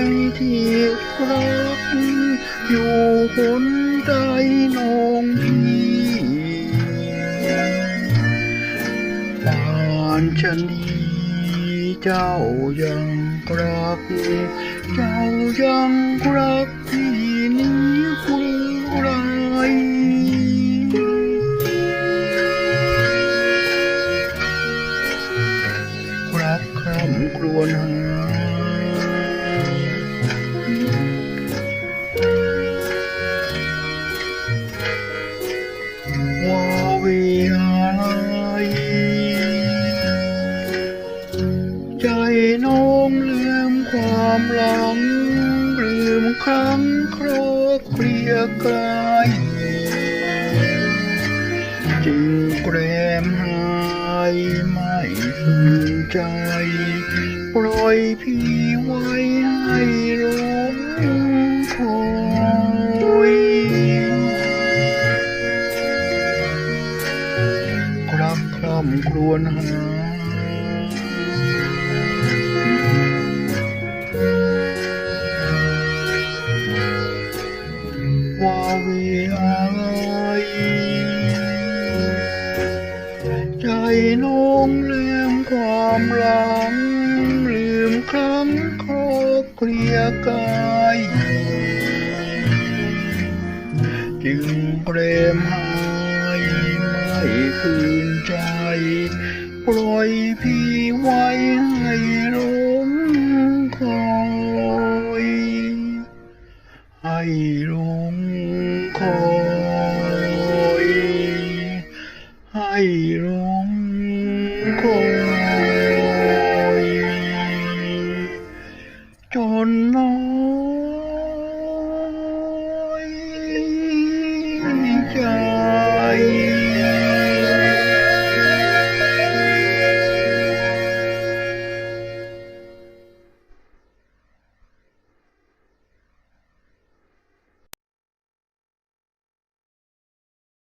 รัก อยู่คนใจน้องพี่ป่านชะนีเจ้ายังรัก เจ้ายังรักพี่นี้คุณไรรักคร่ำครวญหา ว่าเวียยใจน้องลืมความหลัง ลืมครั้งโครอเคลียร์กายจึงแกรมหายไม่สนใจ ปล่อยพี่ไว้ให้ร้องคอ วญหา ว่าเวีอะไรใจนองลืมความหลัง ลืมครั้งครอเกลียกาย คืนใจ ปล่อยพี่ไว้ให้ลมคอยให้ลมคอยให้ลมคอยจนน้อยใจ